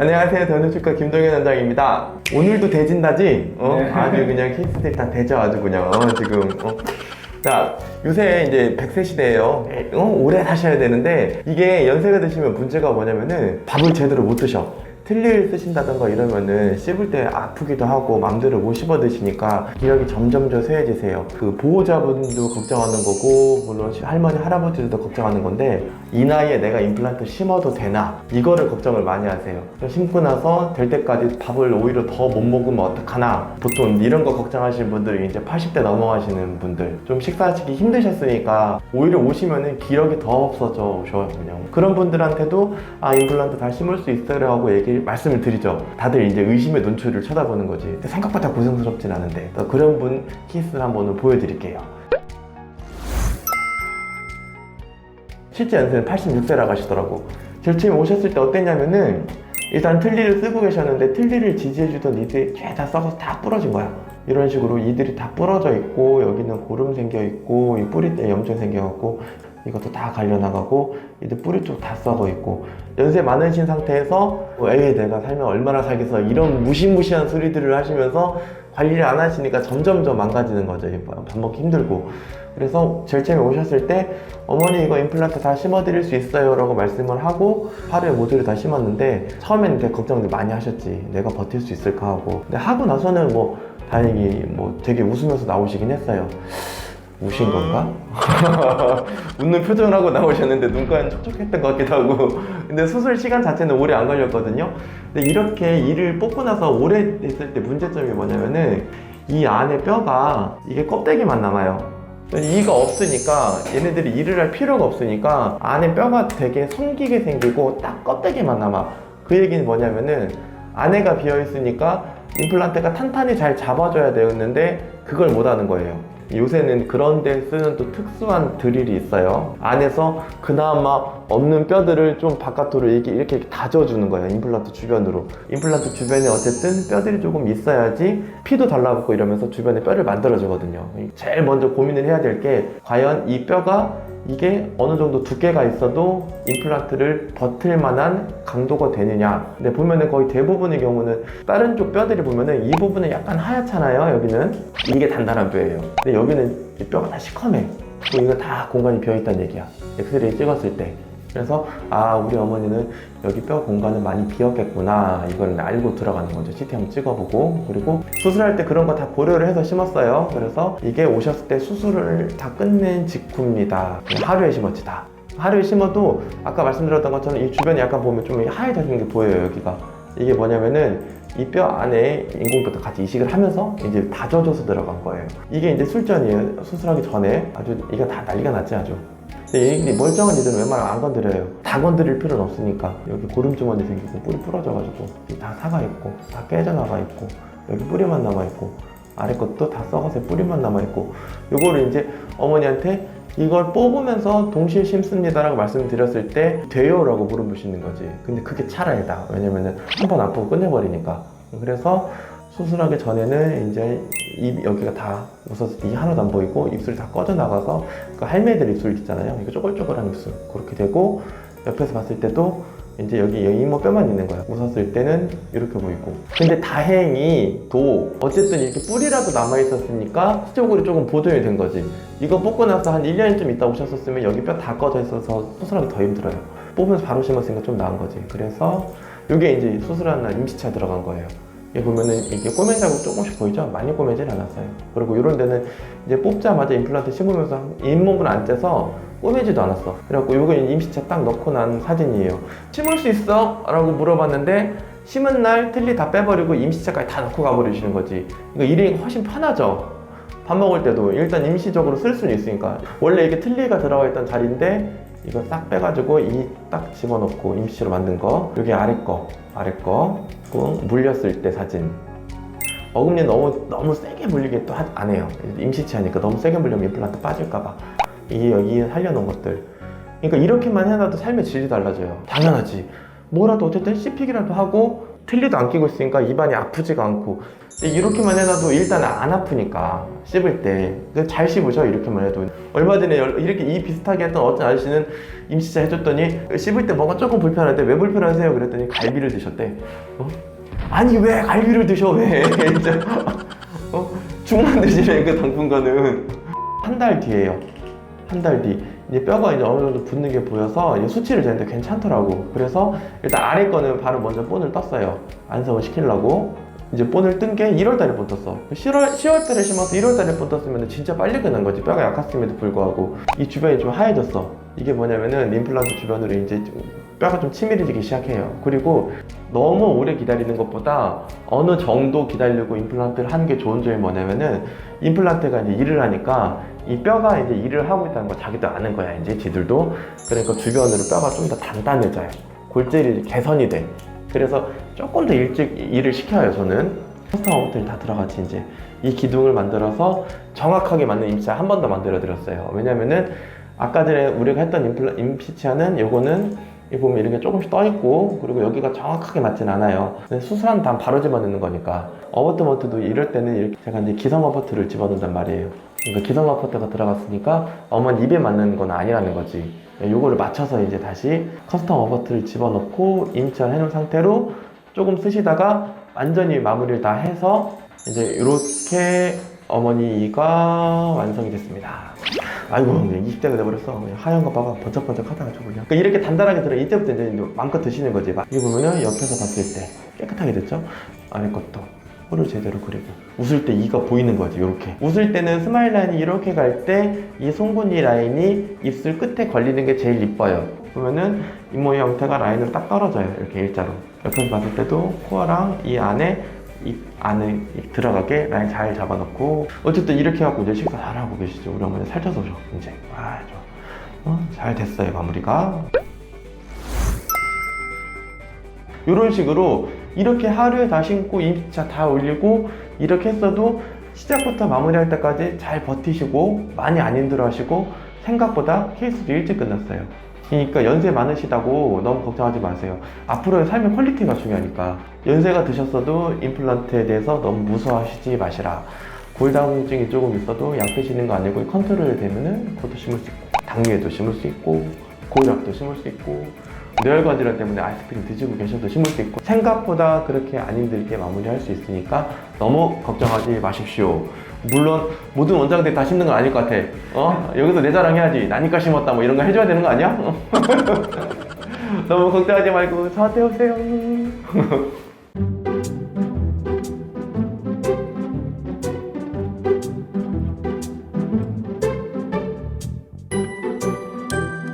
안녕하세요. 더누치과 김동현 원장입니다. 오늘도 대진다지? 어? 네. 아주 그냥 케이스들 다 대져 아주 그냥 어, 지금. 어. 자, 요새 이제 100세 시대예요. 어, 오래 사셔야 되는데 이게 연세가 드시면 문제가 뭐냐면은 밥을 제대로 못 드셔. 틀니를 쓰신다던가 이러면은 씹을 때 아프기도 하고 맘대로 못 씹어 드시니까 기력이 점점 더 쇠해지세요. 그 보호자분도 걱정하는 거고 물론 할머니 할아버지들도 걱정하는 건데 이 나이에 내가 임플란트 심어도 되나 이거를 걱정을 많이 하세요. 심고 나서 될 때까지 밥을 오히려 더 못 먹으면 어떡하나 보통 이런 거 걱정하시는 분들이 이제 80대 넘어가시는 분들 좀 식사하시기 힘드셨으니까 오히려 오시면은 기력이 더 없어져 오셔요 그런 분들한테도 아 임플란트 다 심을 수 있어요 하고 얘기 말씀을 드리죠. 다들 이제 의심의 눈초리를 쳐다보는 거지. 생각보다 고생스럽진 않은데. 또 그런 분 케이스를 한번 오늘 보여드릴게요. 실제 연세는 86세라고 하시더라고. 제일 처음에 오셨을 때 어땠냐면은 일단 틀니를 쓰고 계셨는데 틀니를 지지해주던 이들이 죄다 썩어서 다 부러진 거야. 이런 식으로 이들이 다 부러져 있고 여기는 고름 생겨 있고 이 뿌리 때 염증 생겨갖고 이것도 다 갈려나가고 이들 뿌리 쪽 다 썩어 있고 연세 많으신 상태에서 뭐, 에이 내가 살면 얼마나 살겠어? 이런 무시무시한 소리들을 하시면서 관리를 안 하시니까 점점점 망가지는 거죠. 밥 먹기 힘들고. 그래서 처음에 오셨을 때 어머니 이거 임플란트 다 심어드릴 수 있어요 라고 말씀을 하고 하루에 모듈을 다 심었는데 처음에는 되게 걱정들 많이 하셨지. 내가 버틸 수 있을까 하고. 근데 하고 나서는 뭐 다행히 뭐 되게 웃으면서 나오시긴 했어요 우신 건가? 웃는 표정을 하고 나오셨는데 눈가는 촉촉했던 것 같기도 하고. 근데 수술 시간 자체는 오래 안 걸렸거든요. 근데 이렇게 이를 뽑고 나서 오래 됐을 때 문제점이 뭐냐면은 이 안에 뼈가 이게 껍데기만 남아요. 이가 없으니까 얘네들이 일을 할 필요가 없으니까 안에 뼈가 되게 성기게 생기고 딱 껍데기만 남아. 그 얘기는 뭐냐면은 안에가 비어 있으니까 임플란트가 탄탄히 잘 잡아줘야 되었는데 그걸 못 하는 거예요 요새는 그런 데 쓰는 또 특수한 드릴이 있어요. 안에서 그나마 없는 뼈들을 좀 바깥으로 이렇게, 이렇게 다져주는 거예요 임플란트 주변으로. 임플란트 주변에 어쨌든 뼈들이 조금 있어야지 피도 달라붙고 이러면서 주변에 뼈를 만들어 주거든요. 제일 먼저 고민을 해야 될 게 과연 이 뼈가 이게 어느 정도 두께가 있어도 임플란트를 버틸 만한 강도가 되느냐. 근데 보면은 거의 대부분의 경우는 다른 쪽 뼈들이 보면은 이 부분은 약간 하얗잖아요 여기는. 이게 단단한 뼈예요. 근데 여기는 이 뼈가 다 시커매 그리고 이거 다 공간이 비어있다는 얘기야. 엑스레이 찍었을 때 그래서 아 우리 어머니는 여기 뼈 공간을 많이 비었겠구나. 이걸 알고 들어가는 거죠. CT 한번 찍어보고. 그리고 수술할 때 그런 거 다 고려를 해서 심었어요. 그래서 이게 오셨을 때 수술을 다 끝낸 직후입니다. 하루에 심었지 다. 하루에 심어도 아까 말씀드렸던 것처럼 이 주변에 약간 보면 좀 하얘져진 게 보여요 여기가. 이게 뭐냐면은 이뼈 안에 인공뼈도 같이 이식을 하면서 이제 다져줘서 들어간 거예요. 이게 이제 술전이에요. 수술하기 전에. 아주 이게 다 난리가 났지 아주 근데 이 멀쩡한 이들은 웬만하면 안 건드려요. 다 건드릴 필요는 없으니까 여기 고름주머니 생기고 뿌리 부러져가지고 이다 사가 있고 다 깨져나가 있고 여기 뿌리만 남아 있고 아래 것도 다 썩어서 뿌리만 남아 있고 요거를 이제 어머니한테 이걸 뽑으면서 동시에 심습니다라고 말씀드렸을 때 돼요라고 물어보시는 거지. 근데 그게 차라리 다. 왜냐면은 한 번 아프고 끝내버리니까. 그래서 수술하기 전에는 이제 입 여기가 다때이 하나도 안 보이고 입술이 다 꺼져 나가서 그 할매들 입술 있잖아요. 이거 쪼글쪼글한 입술 그렇게 되고 옆에서 봤을 때도 이제 여기 이모 뼈만 있는 거야. 웃었을 때는 이렇게 보이고. 근데 다행히 또 어쨌든 이렇게 뿌리라도 남아 있었으니까 수적으로 조금 보존이 된 거지. 이거 뽑고 나서 한 1년쯤 있다 오셨었으면 여기 뼈 다 꺼져 있어서 수술하기 더 힘들어요. 뽑으면서 바로 심었으니까 좀 나은 거지. 그래서 이게 이제 수술한 날 임시차 들어간 거예요. 여기 보면은 이게 꼬맨 자국 조금씩 보이죠? 많이 꼬매진 않았어요. 그리고 이런 데는 이제 뽑자마자 임플란트 심으면서 잇몸을 안 떼서 꼬매지도 않았어. 그래갖고 이거 임시차 딱 넣고 난 사진이에요. 심을 수 있어? 라고 물어봤는데 심은 날 틀니 다 빼버리고 임시차까지 다 넣고 가버리시는 거지. 이거 일이 훨씬 편하죠? 밥 먹을 때도 일단 임시적으로 쓸 수는 있으니까 원래 이게 틀니가 들어가 있던 자리인데 이거 싹 빼가지고 이 딱 집어넣고 임시로 만든 거. 여기 아래 거 아래 거꾹 물렸을 때 사진. 어금니 너무 너무 세게 물리게 또 안 해요. 임시치 하니까 너무 세게 물리면 임플란트 빠질까봐. 이게 여기 살려놓은 것들. 그러니까 이렇게만 해놔도 삶의 질이 달라져요. 당연하지. 뭐라도 어쨌든 씹히기라도 하고 틀니도 안 끼고 있으니까 입안이 아프지가 않고 이렇게만 해놔도 일단 안 아프니까 씹을 때 잘 씹으셔 이렇게만 해도. 얼마 전에 열- 이렇게 이 비슷하게 했던 어떤 아저씨는 임시차 해줬더니 씹을 때 뭐가 조금 불편한데 왜 불편하세요? 그랬더니 갈비를 드셨대. 어? 아니 왜 갈비를 드셔 왜? 진짜. 어? 죽만 드시네 그 당분간은. 한 달 뒤에요. 한 달 뒤. 이제 뼈가 이제 어느 정도 붙는 게 보여서 이제 수치를 재는데 괜찮더라고. 그래서 일단 아래 거는 바로 먼저 본을 떴어요. 안성을 시키려고 이제 본을 뜬 게 1월 달에 본 떴어. 10월, 10월 달에 심어서 1월 달에 본 떴으면 진짜 빨리 끝난 거지. 뼈가 약했음에도 불구하고 이 주변이 좀 하얘졌어. 이게 뭐냐면은 임플란트 주변으로 이제 좀 뼈가 좀 치밀해지기 시작해요. 그리고 너무 오래 기다리는 것보다 어느 정도 기다리고 임플란트를 하는 게 좋은 점이 뭐냐면은 임플란트가 이제 일을 하니까 이 뼈가 이제 일을 하고 있다는 걸 자기도 아는 거야 이제 지들도. 그러니까 주변으로 뼈가 좀 더 단단해져요. 골절이 개선이 돼. 그래서 조금 더 일찍 일을 시켜요 저는 커스텀 업들이 다 들어같이 이제 이 기둥을 만들어서 정확하게 맞는 임시차 한 번 더 만들어 드렸어요 왜냐면은 아까 전에 우리가 했던 임플라, 임시차는 요거는 이 보면 이렇게 조금씩 떠 있고 그리고 여기가 정확하게 맞진 않아요. 수술한 다음 바로 집어넣는 거니까 어버트먼트도 이럴 때는 이렇게 제가 이제 기성 어버트를 집어넣는단 말이에요. 그러니까 기성 어버트가 들어갔으니까 어머니 입에 맞는 건 아니라는 거지. 요거를 맞춰서 이제 다시 커스텀 어버트를 집어넣고 임시를 해놓은 상태로 조금 쓰시다가 완전히 마무리를 다 해서 이제 이렇게 어머니가 완성이 됐습니다. 아이고 그냥 20대가 돼버렸어. 하얀 거 봐봐. 번쩍번쩍 하다가 저 그냥. 그러니까 이렇게 단단하게 들어. 이때부터 이제 마음껏 드시는 거지. 막 이거 보면은 옆에서 봤을 때 깨끗하게 됐죠? 안에 것도 코를 제대로 그리고 웃을 때 이가 보이는 거지 이렇게. 웃을 때는 스마일 라인이 이렇게 갈 때 이 송곳니 라인이 입술 끝에 걸리는 게 제일 이뻐요. 보면은 입모의 형태가 라인으로 딱 떨어져요 이렇게 일자로 옆에서 봤을 때도 코어랑 이 안에 입 안에 입 들어가게 라인 잘 잡아놓고 어쨌든 이렇게 해갖고 이제 식사 잘 하고 계시죠. 우리 어머니 살쪄서 죠 이제. 아 좋아 어, 잘 됐어요 마무리가. 이런 식으로 이렇게 하루에 다 신고 임시차 다 올리고 이렇게 했어도 시작부터 마무리할 때까지 잘 버티시고 많이 안 힘들어 하시고 생각보다 케이스도 일찍 끝났어요 그러니까 연세 많으시다고 너무 걱정하지 마세요. 앞으로의 삶의 퀄리티가 중요하니까. 연세가 드셨어도 임플란트에 대해서 너무 무서워하시지 마시라. 골다공증이 조금 있어도 약 드시는 거 아니고 컨트롤 되면은 그것도 심을 수 있고 당뇨에도 심을 수 있고 고혈압도 심을 수 있고 뇌혈관 질환 때문에 아이스크림 드시고 계셔도 심을 수 있고 생각보다 그렇게 안 힘들게 마무리할 수 있으니까 너무 걱정하지 마십시오 물론 모든 원장들이 다 심는 건 아닐 것 같아 어? 여기서 내 자랑해야지 나니까 심었다 뭐 이런 거 해줘야 되는 거 아니야? 너무 걱정하지 말고 저한테 오세요